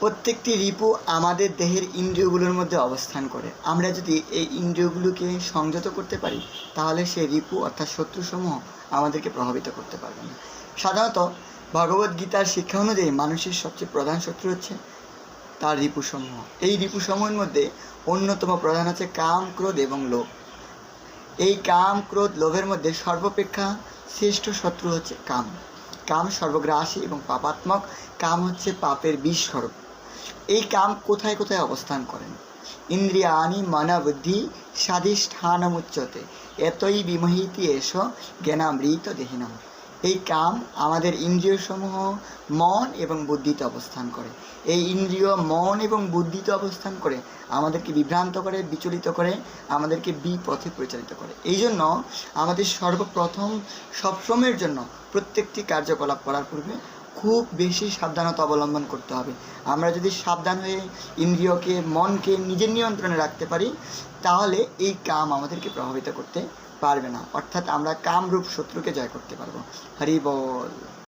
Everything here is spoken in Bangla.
প্রত্যেকটি রিপু আমাদের দেহের ইন্দ্রিয়গুলোর মধ্যে অবস্থান করে। আমরা যদি এই ইন্দ্রিয়গুলোকে সংযত করতে পারি, তাহলে সেই রিপু অর্থাৎ শত্রুসমূহ আমাদেরকে প্রভাবিত করতে পারবে না। সাধারণত ভগবদ গীতার শিক্ষা অনুযায়ী মানুষের সবচেয়ে প্রধান শত্রু হচ্ছে তার রিপুসমূহ। এই রিপুসমূহের মধ্যে অন্যতম প্রধান হচ্ছে কাম, ক্রোধ এবং লোভ। এই কাম, ক্রোধ, লোভের মধ্যে সর্বাপেক্ষা শ্রেষ্ঠ শত্রু হচ্ছে কাম। কাম সর্বগ্রাসী এবং পাপাত্মক। কাম হচ্ছে পাপের বিষ স্বরূপ এই কাম কোথায় কোথায় অবস্থান করেন? ইন্দ্রিয়ানি মন বুদ্ধি স্বাধিষ্ঠানমুচ্যতে এতই বিমোহিতি এস, জ্ঞানামৃত দেহিনাম এই কাম আমাদের ইন্দ্রিয়সমূহ, মন এবং বুদ্ধিতে অবস্থান করে। এই ইন্দ্রিয়, মন এবং বুদ্ধিতে অবস্থান করে আমাদেরকে বিভ্রান্ত করে, বিচলিত করে, আমাদেরকে বিপথে পরিচালিত করে। এই জন্য আমাদের সর্বপ্রথম সবসময়ের জন্য প্রত্যেকটি কার্যকলাপ করার পূর্বে খুব বেশি সাবধানতা অবলম্বন করতে হবে। আমরা যদি সাবধান হয়ে ইন্দ্রিয়কে, মনকে নিজের নিয়ন্ত্রণে রাখতে পারি, তাহলে এই কাম আমাদেরকে প্রভাবিত করতে পারবে না। অর্থাৎ আমরা কামরূপ শত্রুকে জয় করতে পারব। হরি বল।